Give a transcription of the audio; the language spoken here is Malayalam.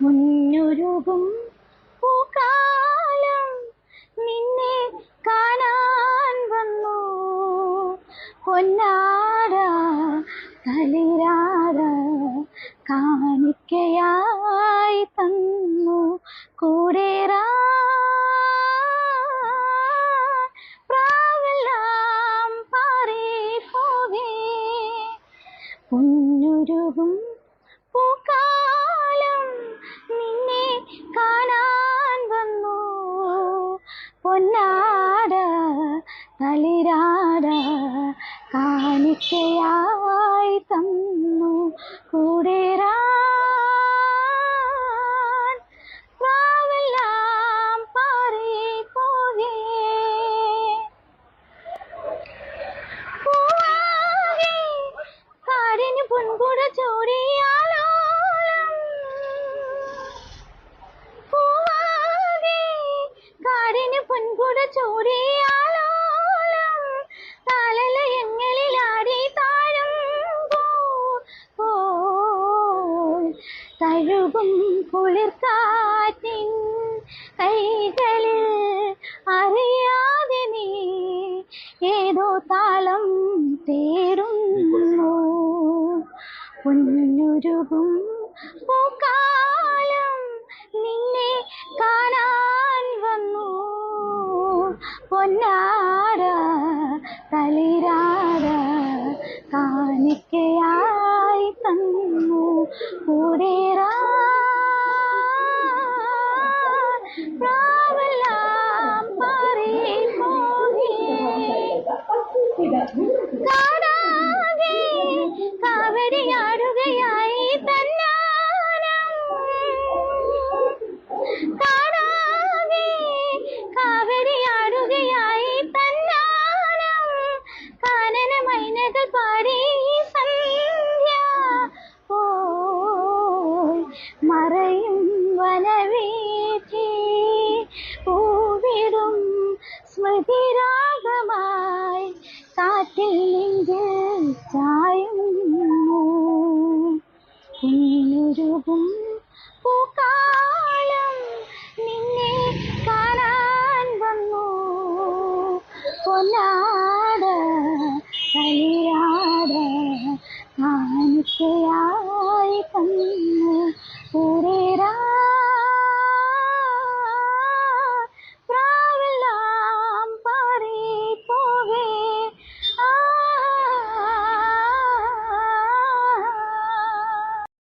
മുന്നൊരുകും പൂക്കാലം നിന്നെ കാണാൻ വന്നു. പൊന്നാര തളിരാര കാണിക്കയായി തന്നു. കൂടേറാ പ്രാവെല്ലാം പൊന്നുരുകും പൂക്കാലം പൊന്നാട തളിരാട കാണിക്കയായി തന്നു കൂടെ പൊൻകുട ചോടിയാലോലം പൊൻകുട ചോടിയാലോലം താലലയങ്ങളിലാടി താഴം പോ തഴുകും കുളിർക്കാറ്റിൻ കൈകളിൽ അറിയാതെ നീ ഏതോ താളം തേടുന്നു. പൊന്നുരുകും പൊന്നാട തളിരാട കാണിക്കയായി തന്നു. കൂടേറാ പാടി സന്ധ്യ. പോയി മറയും വനവീഥി പൂവിടും സ്മൃതിരാഗമായി കാറ്റിൽ നെഞ്ചിൽ ചായുന്നു. കുഞ്ഞുരുകും പൂക്കാലം നിന്നെ കാണാൻ വന്നു. പൊന്നാട് കളിയാട കാണിക്കയായി കണ്ണ